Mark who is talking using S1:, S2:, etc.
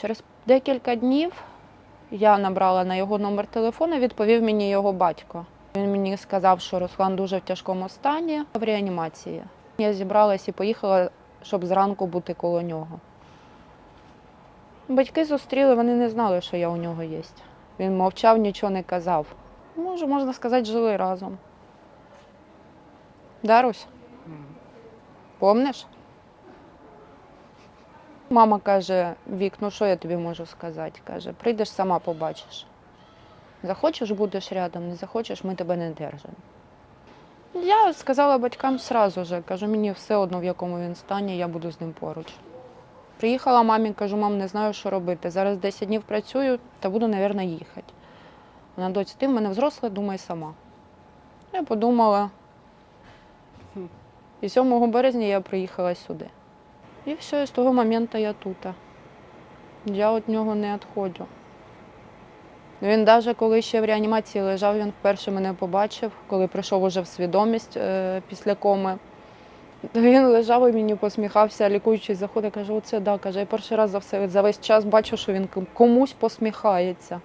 S1: Через декілька днів я набрала на його номер телефону, відповів мені його батько. Він мені сказав, що Руслан дуже в тяжкому стані в реанімації. Я зібралась і поїхала, щоб зранку бути коло нього. Батьки зустріли, вони не знали, що я у нього є. Він мовчав, нічого не казав. Може, можна сказати, жили разом. Дарусь, помниш? Мама каже: Вік, ну що я тобі можу сказати? Каже, прийдеш сама побачиш. Захочеш, будеш рядом, не захочеш, ми тебе не держимо. Я сказала батькам сразу же, кажу, мені все одно, в якому він стані, я буду з ним поруч. Приїхала мамі, кажу, мам, не знаю, що робити. Зараз 10 днів працюю та буду, мабуть, їхати. Вона доць, ти в мене взросла, думай сама. Я подумала. І 7 березня я приїхала сюди. І все, з того моменту я тут. Я від нього не відходжу. Він навіть коли ще в реанімації лежав, він вперше мене побачив, коли прийшов уже в свідомість е, після коми. Він лежав і мені посміхався, лікуючий заходить, каже, оце да, каже, я перший раз за все за весь час бачу, що він комусь посміхається.